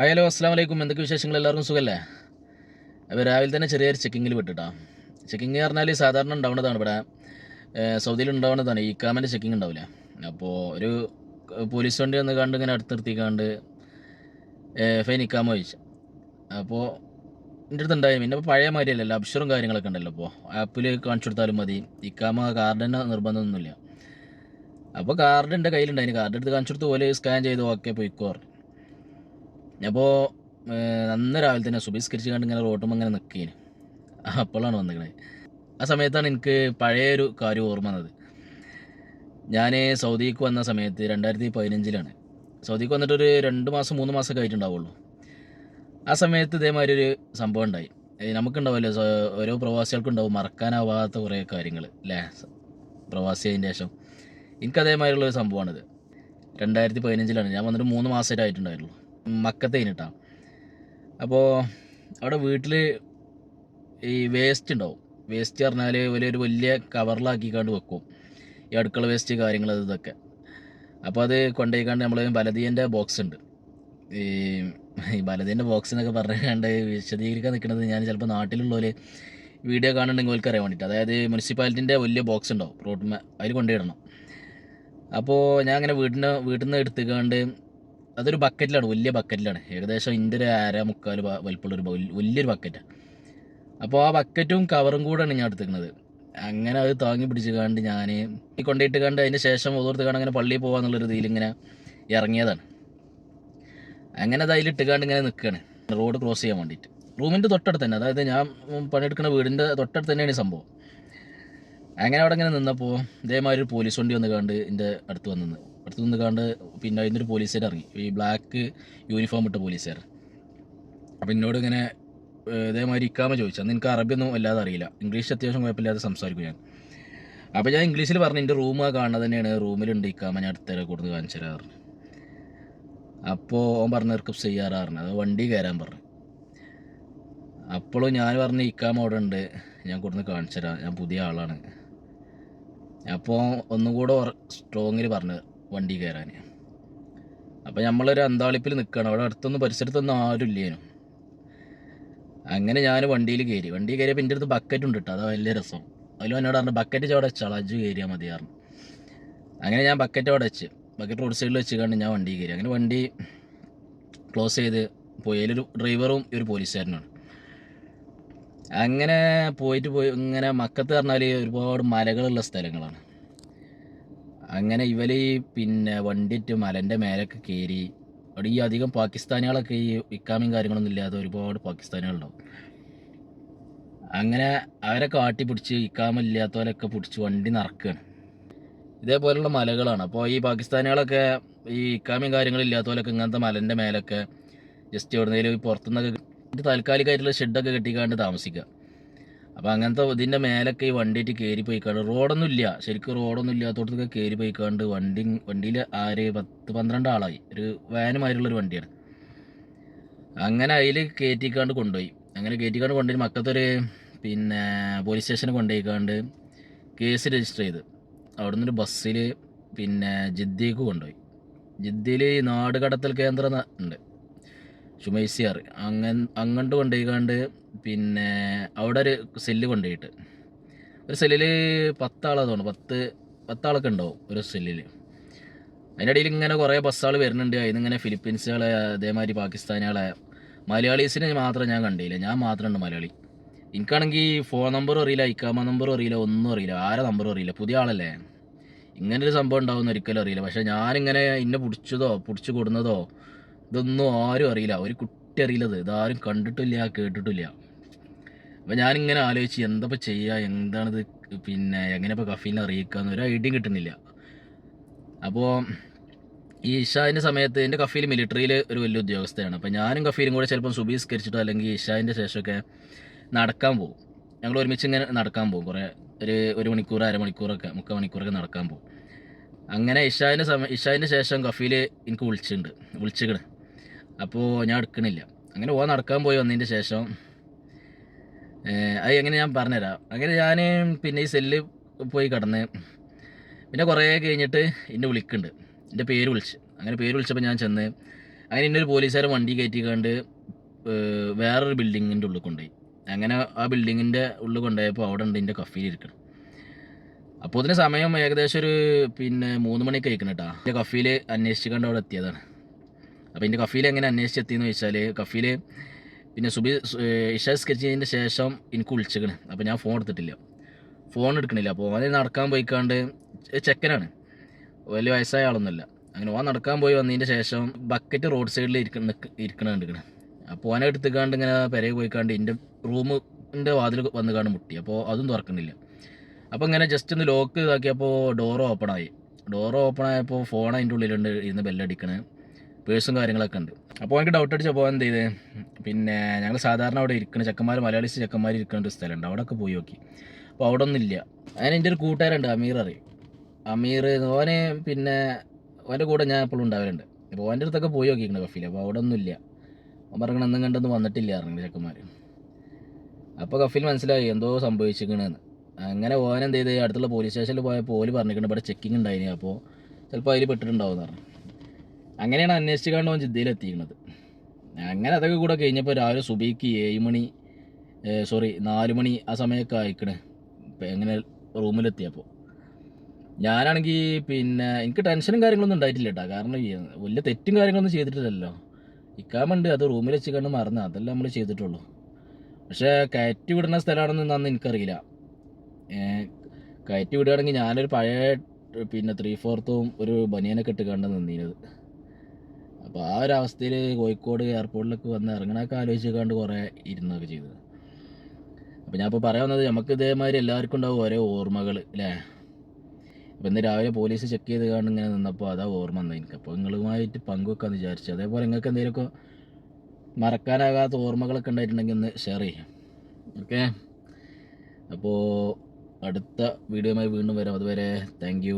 Hello അസ്സാം വലൈക്കും എന്തൊക്കെ വിശേഷങ്ങൾ? എല്ലാവർക്കും സുഖമല്ലേ അപ്പോൾ രാവിലെ തന്നെ ചെറിയൊരു ചെക്കിങ്ങിൽ വിട്ടിട്ടാ ചെക്കിങ് പറഞ്ഞാൽ സാധാരണ ഉണ്ടാവുന്നതാണ് ഇവിടെ. സൗദിയിൽ ഉണ്ടാവുന്നതാണ്. ഈ കാമന്റെ ചെക്കിങ് ഉണ്ടാവില്ല. അപ്പോൾ ഒരു പോലീസ് വണ്ടി വന്ന് കണ്ട് ഇങ്ങനെ അടുത്ത് നിർത്തിക്കാണ്ട് ഫൈൻ ഇക്കാമ ചോദിച്ചു. അപ്പോൾ എന്റെ അടുത്ത് ഉണ്ടായി. പിന്നെ പഴയ മാതിരിയല്ലല്ലോ അബ്ഷറും കാര്യങ്ങളൊക്കെ ഉണ്ടല്ലോ അപ്പോൾ ആപ്പിൽ കാണിച്ചു കൊടുത്താലും മതി. ഇക്കാമ കാർഡിന് നിർബന്ധമൊന്നുമില്ല. അപ്പോൾ കാർഡ് എന്റെ കയ്യിലുണ്ടായി കാർഡ് എടുത്ത് കാണിച്ചു കൊടുത്ത് പോലെ സ്കാൻ ചെയ്ത് ഓക്കെ പോയിക്കോ പറഞ്ഞു അപ്പോൾ അന്ന് രാവിലെ തന്നെ സുബിസ്കരിച്ച് കണ്ട് ഇങ്ങനെ റോട്ടും അങ്ങനെ നിൽക്കേന് അപ്പോഴാണ് വന്നിക്കണത് ആ സമയത്താണ് എനിക്ക് പഴയൊരു കാര്യം ഓർമ്മ വന്നത്. ഞാൻ സൗദിക്ക് വന്ന സമയത്ത് രണ്ടായിരത്തി പതിനഞ്ചിലാണ്. സൗദിക്ക് വന്നിട്ടൊരു രണ്ട് മാസം മൂന്ന് മാസമൊക്കെ ആയിട്ടുണ്ടാവുള്ളൂ. ആ സമയത്ത് ഇതേമാതിരി ഒരു സംഭവം ഉണ്ടായി. നമുക്കുണ്ടാവുമല്ലോ ഓരോ പ്രവാസികൾക്കുണ്ടാവും മറക്കാനാവാത്ത കുറേ കാര്യങ്ങൾ അല്ലേ പ്രവാസി അതിന്റെ ശേഷം. എനിക്ക് അതേമാതിരിയുള്ള ഒരു സംഭവമാണിത്. രണ്ടായിരത്തി പതിനഞ്ചിലാണ്. ഞാൻ വന്നിട്ട് മൂന്ന് മാസമായിട്ട് ആയിട്ടുണ്ടായിരുന്നുള്ളൂ മക്കത്തെ കഴിഞ്ഞിട്ടാ അപ്പോൾ അവിടെ വീട്ടിൽ ഈ വേസ്റ്റ് ഉണ്ടാവും വേസ്റ്റ് പറഞ്ഞാൽ വലിയൊരു വലിയ കവറിലാക്കിക്കാണ്ട് വെക്കും. ഈ അടുക്കള വേസ്റ്റ് കാര്യങ്ങൾ ഇതൊക്കെ. അപ്പോൾ അത് കൊണ്ടുപോയിക്കാണ്ട് നമ്മൾ ബലദീന്റെ ബോക്സ് ഉണ്ട് ഈ ഈ ബലദീന്റെ ബോക്സ് എന്നൊക്കെ പറഞ്ഞുകൊണ്ട് വിശദീകരിക്കാൻ നിൽക്കുന്നത് ഞാൻ ചിലപ്പോൾ നാട്ടിലുള്ളവർ വീഡിയോ കാണുന്നുണ്ടെങ്കിൽ അവർക്ക് അറിയാൻ വേണ്ടിയിട്ട് അതായത് മുനിസിപ്പാലിറ്റിന്റെ വലിയ ബോക്സ് ഉണ്ടാവും റോഡ് അതിൽ കൊണ്ടുപോയിടണം അപ്പോൾ ഞാൻ അങ്ങനെ വീടിന് വീട്ടിൽ നിന്ന് എടുത്തുകൊണ്ട് അതൊരു ബക്കറ്റിലാണ് വലിയ ബക്കറ്റിലാണ് ഏകദേശം ഇതിന്റെ ഒരു അര മുക്കാൽ വലിപ്പമുള്ളൊരു വലിയൊരു ബക്കറ്റാണ് അപ്പോൾ ആ ബക്കറ്റും കവറും കൂടെയാണ് ഞാൻ എടുത്തിരുന്നത് അങ്ങനെ അത് താങ്ങി പിടിച്ച് കണ്ട് ഞാൻ ഈ കൊണ്ടിട്ട് കണ്ട് അതിന് ശേഷം ഓതോർത്ത് കണ്ട് അങ്ങനെ പള്ളിയിൽ പോകാന്നുള്ള രീതിയിൽ ഇങ്ങനെ ഇറങ്ങിയതാണ്. അങ്ങനെ അത് അതിലിട്ട് കണ്ട് ഇങ്ങനെ നിൽക്കുകയാണ് റോഡ് ക്രോസ് ചെയ്യാൻ വേണ്ടിയിട്ട്. റൂമിന്റെ തൊട്ടടുത്ത് തന്നെ അതായത് ഞാൻ പണിയെടുക്കുന്ന വീടിന്റെ തൊട്ടടുത്ത് തന്നെയാണ് സംഭവം. അങ്ങനെ അവിടെ ഇങ്ങനെ നിന്നപ്പോൾ ഇതേമാതിരി ഒരു പോലീസ് വണ്ടി വന്ന് കണ്ട് എന്റെ അടുത്ത് വന്ന് അടുത്ത് നിന്ന് കണ്ട് പിന്നെ അതിന്റെ ഒരു പോലീസുകാർ ഇറങ്ങി. ഈ ബ്ലാക്ക് യൂണിഫോം ഇട്ട പോലീസുകാർ. അപ്പം എന്നോട് ഇങ്ങനെ ഇതേമാതിരി ഇക്കാമ ചോദിച്ചു. അന്ന് എനിക്ക് അറബിയൊന്നും അല്ലാതെ അറിയില്ല. ഇംഗ്ലീഷ് അത്യാവശ്യം കുഴപ്പമില്ലാതെ സംസാരിക്കും ഞാൻ. അപ്പോൾ ഞാൻ ഇംഗ്ലീഷിൽ പറഞ്ഞു എന്റെ റൂം കാണുന്നത് തന്നെയാണ്. റൂമിലുണ്ട് ഇക്കാമ. ഞാൻ അടുത്തേരെ കൊടുത്ത് കാണിച്ചു തരാ പറഞ്ഞു. അപ്പോൾ ഓൻ പറഞ്ഞ റിക്കപ്പ് ചെയ്യാറാ പറഞ്ഞു അത് വണ്ടി കയറാൻ പറഞ്ഞു. അപ്പോഴും ഞാൻ പറഞ്ഞ ഇക്കാമ അവിടെ ഉണ്ട്. ഞാൻ കൊടുന്ന് കാണിച്ചു തരാം. ഞാൻ പുതിയ ആളാണ്. അപ്പോൾ ഒന്നും കൂടെ സ്ട്രോങ്ങിൽ പറഞ്ഞു വണ്ടി കയറാൻ അപ്പോൾ നമ്മളൊരു അന്താളിപ്പിൽ നിൽക്കുകയാണ് അവിടെ അടുത്തൊന്നും പരിസരത്തൊന്നും ആരും ഇല്ലേനു. അങ്ങനെ ഞാൻ വണ്ടിയിൽ കയറി വണ്ടി കയറിയപ്പോൾ എന്റെ അടുത്ത് ബക്കറ്റ് ഉണ്ട് കേട്ടോ അതാ വലിയ രസം. അതിലും എന്നോട് പറഞ്ഞു ബക്കറ്റ് ചോടെ ചളജ് കയറിയാൽ മതി പറഞ്ഞു. അങ്ങനെ ഞാൻ ബക്കറ്റ് അവിടെ വെച്ച്. ബക്കറ്റ് റോഡ് സൈഡിൽ വെച്ച് കണ്ട് ഞാൻ വണ്ടി കയറി അങ്ങനെ വണ്ടി ക്ലോസ് ചെയ്ത് പോയി അതിലൊരു ഡ്രൈവറും ഒരു പോലീസുകാരനാണ് അങ്ങനെ പോയിട്ട് പോയി ഇങ്ങനെ മക്കത്ത് പറഞ്ഞാൽ ഒരുപാട് മലകളുള്ള സ്ഥലങ്ങളാണ്. അങ്ങനെ ഇവർ പിന്നെ വണ്ടിയിട്ട് മലന്റെ മേലൊക്കെ കയറി അവിടെ ഈ അധികം പാകിസ്ഥാനികളൊക്കെ ഈ ഇക്കാമിയും കാര്യങ്ങളൊന്നും ഇല്ലാതെ ഒരുപാട് പാകിസ്ഥാനികളുണ്ടാവും. അങ്ങനെ അവരെ കാട്ടി പിടിച്ച് ഇക്കാമില്ലാത്തവരൊക്കെ പിടിച്ച് വണ്ടി നിറക്കുകയാണ് ഇതേപോലെയുള്ള മലകളാണ്. അപ്പോൾ ഈ പാകിസ്ഥാനികളൊക്കെ ഈ ഇക്കാമിയും കാര്യങ്ങളില്ലാത്തവരൊക്കെ ഇങ്ങനത്തെ മലന്റെ മേലൊക്കെ ജസ്റ്റ് എവിടുന്നേലും പുറത്തുനിന്നൊക്കെ താൽക്കാലികമായിട്ടുള്ള ഷെഡൊക്കെ കെട്ടിക്കാണ്ട് താമസിക്കുക അപ്പോൾ അങ്ങനത്തെ ഇതിന്റെ മേലൊക്കെ ഈ വണ്ടിയിട്ട് കയറി പോയിക്കാണ്ട്. റോഡൊന്നും ഇല്ല ശരിക്കും റോഡൊന്നും ഇല്ലാത്തോടത്തൊക്കെ കയറി പോയിക്കാണ്ട് വണ്ടി വണ്ടിയിൽ ആര് പത്ത് പന്ത്രണ്ട് ആളായി. ഒരു വാനുമായിട്ടുള്ളൊരു വണ്ടിയാണ്. അങ്ങനെ അതിൽ കയറ്റിക്കാണ്ട് കൊണ്ടുപോയി. അങ്ങനെ കയറ്റിക്കാണ്ട് കൊണ്ടുപോയി. മക്കത്തൊരു പിന്നെ പോലീസ് സ്റ്റേഷനിൽ കൊണ്ടുപോയിക്കാണ്ട് കേസ് രജിസ്റ്റർ ചെയ്ത്. അവിടെ നിന്നൊരു ബസ്സിൽ പിന്നെ ജിദ്ദിക്ക് കൊണ്ടുപോയി. ജിദ്ദിയിൽ നാട് കടത്തൽ കേന്ദ്രം ഉണ്ട്. ഷുമൈസിയാർ അങ്ങൻ അങ്ങോട്ട് കൊണ്ടുപോയിക്കാണ്ട് പിന്നെ അവിടെ ഒരു സെല്ല് കൊണ്ടുപോയിട്ട് ഒരു സെല്ലിൽ പത്താളാ തോന്നുന്നു പത്ത് പത്താളൊക്കെ ഉണ്ടാവും ഒരു സെല്ലിൽ അതിന്റെ ഇടയിൽ ഇങ്ങനെ കുറേ ബസ്സുകൾ വരുന്നുണ്ട് അതിന് ഇങ്ങനെ ഫിലിപ്പീൻസുകളെ അതേമാതിരി പാകിസ്ഥാനികളെ. മലയാളീസിനെ മാത്രം ഞാൻ കണ്ടില്ല ഞാൻ മാത്രമുണ്ട് മലയാളി. എനിക്കാണെങ്കിൽ ഫോൺ നമ്പറും അറിയില്ല ഇക്കാമ നമ്പർ അറിയില്ല ഒന്നും അറിയില്ല ആരെ നമ്പർ അറിയില്ല പുതിയ ആളല്ലേ. ഇങ്ങനൊരു സംഭവം ഉണ്ടാവുമെന്ന് ഒരിക്കലും അറിയില്ല പക്ഷേ ഞാനിങ്ങനെ ഇന്നെ പിടിച്ചതോ പിടിച്ചു കൊടുന്നതോ ഇതൊന്നും ആരും അറിയില്ല. ഒരു കുട്ടി അറിയില്ലത് ഇതാരും കണ്ടിട്ടില്ല കേട്ടിട്ടില്ല. അപ്പം ഞാനിങ്ങനെ ആലോചിച്ച് എന്തപ്പോൾ ചെയ്യുക എന്താണിത്? പിന്നെ എങ്ങനെ ഇപ്പോൾ കഫീലിനെ അറിയിക്കുക എന്നൊരു ഐഡിയ കിട്ടുന്നില്ല. അപ്പോൾ ഈ ഇഷാന്റെ സമയത്ത് എന്റെ കഫീൽ മിലിറ്ററിയിൽ ഒരു വലിയ ഉദ്യോഗസ്ഥയാണ്. അപ്പോൾ ഞാനും കഫീലും കൂടെ ചിലപ്പം സുബീസ്കരിച്ചിട്ടോ അല്ലെങ്കിൽ ഇഷാന്റെ ശേഷമൊക്കെ നടക്കാൻ പോകും ഞങ്ങൾ ഒരുമിച്ച് ഇങ്ങനെ നടക്കാൻ പോകും കുറേ ഒരു ഒരു മണിക്കൂർ അരമണിക്കൂറൊക്കെ മുക്കാൽ മണിക്കൂറൊക്കെ നടക്കാൻ പോകും അങ്ങനെ ഇഷാന്റെ സമയം ഇഷാന്റെ ശേഷം കഫീൽ എനിക്ക് വിളിച്ചിട്ടുണ്ട്. വിളിച്ചിക്കണ്. അപ്പോൾ ഞാൻ എടുക്കണില്ല അങ്ങനെ ഓ നടക്കാൻ പോയി വന്നതിന്റെ ശേഷം അത് എങ്ങനെ ഞാൻ പറഞ്ഞുതരാം. അങ്ങനെ ഞാൻ പിന്നെ ഈ സെല്ല് പോയി കിടന്ന് പിന്നെ കുറേ കഴിഞ്ഞിട്ട് എന്നെ വിളിക്കുന്നുണ്ട് എന്റെ പേര് വിളിച്ച്. അങ്ങനെ പേര് വിളിച്ചപ്പോൾ ഞാൻ ചെന്ന് അങ്ങനെ ഇന്നൊരു പോലീസുകാരൻ വണ്ടി കയറ്റിക്കാണ്ട് കണ്ട് വേറൊരു ബിൽഡിങ്ങിന്റെ ഉള്ളിൽ കൊണ്ടുപോയി. അങ്ങനെ ആ ബിൽഡിങ്ങിന്റെ ഉള്ളിൽ കൊണ്ടുപോയപ്പോൾ അവിടെ ഉണ്ട് എന്റെ കഫീൽ ഇരിക്കണം. അപ്പോൾ അതിന് സമയം ഏകദേശം ഒരു പിന്നെ മൂന്ന് മണിക്ക് കഴിക്കണം കേട്ടോ എന്റെ കഫയിൽ അന്വേഷിച്ചുകൊണ്ട് അവിടെ എത്തിയതാണ്. അപ്പോൾ എന്റെ കഫീൽ എങ്ങനെ അന്വേഷിച്ചെത്തിയെന്ന് വെച്ചാൽ കഫീൽ പിന്നെ സുബി ഇഷ ചെയ്തതിന്റെ ശേഷം എനിക്ക് വിളിച്ചിക്കണ്. അപ്പോൾ ഞാൻ ഫോൺ എടുത്തിട്ടില്ല. ഫോൺ എടുക്കണില്ല. അപ്പോൾ ഓനെ നടക്കാൻ പോയിക്കാണ്ട് ചെക്കനാണ്. വലിയ വയസ്സായ ആളൊന്നുമല്ല. അങ്ങനെ ഓൻ നടക്കാൻ പോയി വന്നതിന്റെ ശേഷം ബക്കറ്റ് റോഡ് സൈഡിൽ ഇരിക്കണ ഇരിക്കണ കണ്ടിരിക്കണം. അപ്പോൾ ഓനെ എടുത്തുകാണ്ട് ഇങ്ങനെ പെരയെ പോയിക്കാണ്ട് എന്റെ റൂമിന്റെ വാതിൽ വന്ന് കാണ്ട് മുട്ടി. അപ്പോൾ അതും തുറക്കണില്ല അപ്പോൾ ഇങ്ങനെ ജസ്റ്റ് ഒന്ന് ലോക്ക് ഇതാക്കിയപ്പോൾ ഡോർ ഓപ്പൺ ആയി. ഡോർ ഓപ്പൺ ആയപ്പോൾ ഫോൺ അതിന്റെ ഉള്ളിലുണ്ട് ഇരുന്ന് ബെല്ലടിക്കണ് പേഴ്സും കാര്യങ്ങളൊക്കെ ഉണ്ട്. അപ്പോൾ എനിക്ക് ഡൗട്ട് അടിച്ചപ്പോൾ എന്ത് ചെയ്ത്? പിന്നെ ഞങ്ങൾ സാധാരണ അവിടെ ഇരിക്കുന്ന ചെക്കന്മാർ മലയാളീസ് ചെക്കന്മാർ ഇരിക്കുന്ന ഒരു സ്ഥലമുണ്ട്. അവിടെയൊക്കെ പോയി നോക്കി. അപ്പോൾ അവിടെ ഒന്നും ഇല്ല അതിന് എന്റെ ഒരു കൂട്ടുകാരുണ്ട് അമീർ അറിയും. അമീർ ഓനെ പിന്നെ ഓന്റെ കൂടെ ഞാൻ എപ്പോഴും ഉണ്ടാവലുണ്ട്. അപ്പോൾ ഓന്റെ അടുത്തൊക്കെ പോയി നോക്കിയിട്ടുണ്ട് കഫീൽ അപ്പോൾ അവിടെ ഒന്നും ഇല്ല അവൻ പറയണ ഒന്നും കണ്ടൊന്നും വന്നിട്ടില്ല അറിഞ്ഞു ചെക്കന്മാർ അപ്പോൾ കഫീൽ മനസ്സിലായി എന്തോ സംഭവിച്ചിരിക്കണെന്ന്. അങ്ങനെ ഓൻ എന്ത് ചെയ്ത് അടുത്തുള്ള പോലീസ് സ്റ്റേഷനിൽ പോയപ്പോൾ ഓൽ പറഞ്ഞിട്ടുണ്ട് ഇവിടെ ചെക്കിങ് ഉണ്ടായിന്. അപ്പോൾ ചിലപ്പോൾ അതിൽ പെട്ടിട്ടുണ്ടാവും എന്ന് പറഞ്ഞു. അങ്ങനെയാണ് അന്വേഷിച്ച് കണ്ട് ഓൻ ജിദ്ദയിലെത്തിക്കുന്നത് അങ്ങനെ അതൊക്കെ കൂടെ കഴിഞ്ഞപ്പോൾ രാവിലെ സുബൈക്ക് ഏഴ് മണി സോറി നാല് മണി ആ സമയമൊക്കെ അയക്കണേ എങ്ങനെ റൂമിലെത്തിയപ്പോൾ. ഞാനാണെങ്കിൽ പിന്നെ എനിക്ക് ടെൻഷനും കാര്യങ്ങളൊന്നും ഉണ്ടായിട്ടില്ല കേട്ടോ കാരണം വലിയ തെറ്റും കാര്യങ്ങളൊന്നും ചെയ്തിട്ടില്ലല്ലോ. ഇക്കാമുണ്ട് അത് റൂമിൽ വെച്ച് കണ്ട് മറന്ന് അതെല്ലാം നമ്മൾ ചെയ്തിട്ടുള്ളൂ. പക്ഷേ കയറ്റി വിടുന്ന സ്ഥലമാണെന്ന് അന്ന് എനിക്കറിയില്ല. കയറ്റി വിടുകയാണെങ്കിൽ ഞാനൊരു പഴയ പിന്നെ ത്രീ ഫോർത്തും ഒരു ബനിയനൊക്കെ ഇട്ട് കണ്ട് നിന്നീനത്. അപ്പോൾ ആ ഒരു അവസ്ഥയിൽ കോഴിക്കോട് എയർപോർട്ടിലൊക്കെ വന്ന് ഇറങ്ങണമൊക്കെ ആലോചിച്ച് കണ്ട് കുറേ ഇരുന്നൊക്കെ ചെയ്തത്. അപ്പോൾ ഞാൻ ഇപ്പോൾ പറയാൻ വന്നത് നമുക്ക് ഇതേമാതിരി എല്ലാവർക്കും ഉണ്ടാവും ഓരോ ഓർമ്മകൾ അല്ലേ അപ്പോൾ ഇന്ന് രാവിലെ പോലീസ് ചെക്ക് ചെയ്ത് കണ്ട് ഇങ്ങനെ നിന്നപ്പോൾ അതാ ഓർമ്മ വന്നത് എനിക്ക്. അപ്പോൾ നിങ്ങളുമായിട്ട് പങ്കുവെക്കാന്ന് വിചാരിച്ചു. അതേപോലെ നിങ്ങൾക്ക് എന്തെങ്കിലുമൊക്കെ മറക്കാനാകാത്ത ഓർമ്മകളൊക്കെ ഉണ്ടായിട്ടുണ്ടെങ്കിൽ ഒന്ന് ഷെയർ ചെയ്യാം. ഓക്കെ അപ്പോൾ അടുത്ത വീഡിയോയുമായി വീണ്ടും വരാം. അതുവരെ താങ്ക്